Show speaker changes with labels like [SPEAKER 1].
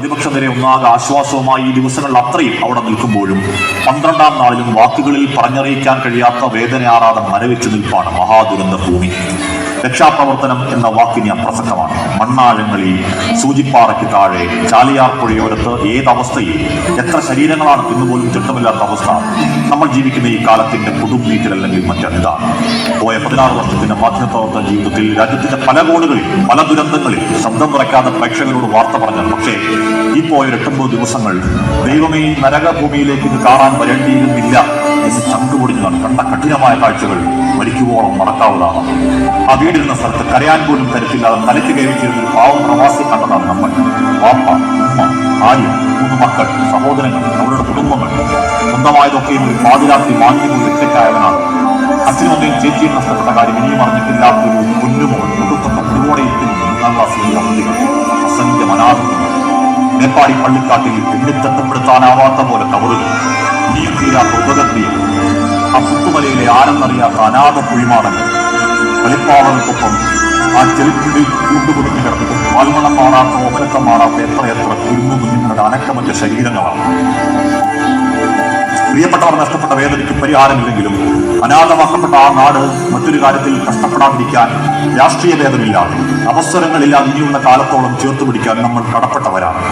[SPEAKER 1] പ്രതിപക്ഷത്തിനെ ഒന്നാകെ ആശ്വാസവുമായി ഈ ദിവസങ്ങളിൽ അത്രയും അവിടെ നിൽക്കുമ്പോഴും പന്ത്രണ്ടാം നാളിലും വാക്കുകളിൽ പറഞ്ഞറിയിക്കാൻ കഴിയാത്ത വേദനയാറാതെ മരവിച്ചു നിൽപ്പാണ് മഹാദുരന്ത ഭൂമി രക്ഷാപ്രവർത്തനം എന്ന വാക്കിന് അപ്രസക്തമാണ്. മണ്ണാഴങ്ങളിൽ സൂചിപ്പാറയ്ക്ക് താഴെ ചാലിയാർ പുഴയോരത്ത് ഏതവസ്ഥയിൽ എത്ര ശരീരങ്ങളാണ് ഇന്നുപോലും ചിട്ടമില്ലാത്ത അവസ്ഥ? നമ്മൾ ജീവിക്കുന്ന ഈ കാലത്തിന്റെ കൊടുംവീട്ടിലല്ലെങ്കിൽ മറ്റെന്താണ് പോയ പതിനാറ് വർഷത്തിന്റെ മാധ്യമപ്രവർത്തന ജീവിതത്തിൽ രാജ്യത്തിന്റെ പല കോണുകളിൽ പല ദുരന്തങ്ങളിൽ ശബ്ദം കുറയ്ക്കാതെ പ്രേക്ഷകരോട് വാർത്ത പറഞ്ഞത് പക്ഷേ ഈ പോയ ഒരു എട്ടൊമ്പത് ദിവസങ്ങൾ ദൈവമേ നരകഭൂമിയിലേക്ക് ഇത് കാണാൻ വരേണ്ടിയിരുന്നില്ല. എന്ന് ചങ്കുപൊടിഞ്ഞതാണ് കണ്ട കഠിനമായ കാഴ്ചകൾ മരിക്കുവോളം മറക്കാവുന്നതാണ്. ആ വീടിരുന്ന സ്ഥലത്ത് കരയാൻ പോലും കരുത്തില്ലാതെ തലയ്ക്ക് കയറിച്ചിരുന്ന ഒരു പാവം പ്രവാസി കണ്ടതാണ് നമ്മൾ. വാപ്പ ഉമ്മ ഭാര്യ മൂന്ന് മക്കൾ സഹോദരങ്ങൾ അവരുടെ കുടുംബങ്ങൾ. സ്വന്തമായതൊക്കെയും ഒരു പാതിരാത്രി മാന്യവും ഒറ്റയ്ക്കായവനാണ്. അച്ഛനും അമ്മയും ചേച്ചിയും നഷ്ടപ്പെട്ട കാര്യം ഇനിയും കുഞ്ഞുമോൾ ഒടുക്കത്ത ഒരുപാട് ഇരിക്കുന്നു. ഒന്നാം ക്ലാസ്സിലെ നേപ്പാളി പള്ളിക്കാട്ടിൽ എണ്ണിത്തട്ടപ്പെടുത്താനാവാത്ത പോലെ കവറുകൾ ഇനിയും തീരാത്ത ഉപകക്രിയ ആ പുത്തുമലയിലെ ആരെന്നറിയാത്ത അനാഥ കുഴിമാടങ്ങൾ കളിപ്പാവകൾക്കൊപ്പം ആ ചെരുപ്പിൽ കൂട്ടുകുടുങ്ങി കിടന്നിട്ടും പാൽമണം മാറാത്ത ഓമനക്കം മാറാത്ത എത്ര എത്ര കുരുന്നു കുഞ്ഞുങ്ങളുടെ അനക്കമറ്റ ശരീരങ്ങളാണ്. പ്രിയപ്പെട്ടവർ നഷ്ടപ്പെട്ട വേദനയ്ക്ക് പരിഹാരമില്ലെങ്കിലും അനാഥമാക്കപ്പെട്ട ആ നാട് മറ്റൊരു കാര്യത്തിൽ കഷ്ടപ്പെടാതിരിക്കാൻ രാഷ്ട്രീയ ഭേദമില്ലാതെ അവസരങ്ങളില്ലാതെ ഇനിയുള്ള കാലത്തോളം ചേർത്തുപിടിക്കാൻ നമ്മൾ കടപ്പെട്ടവരാണ്.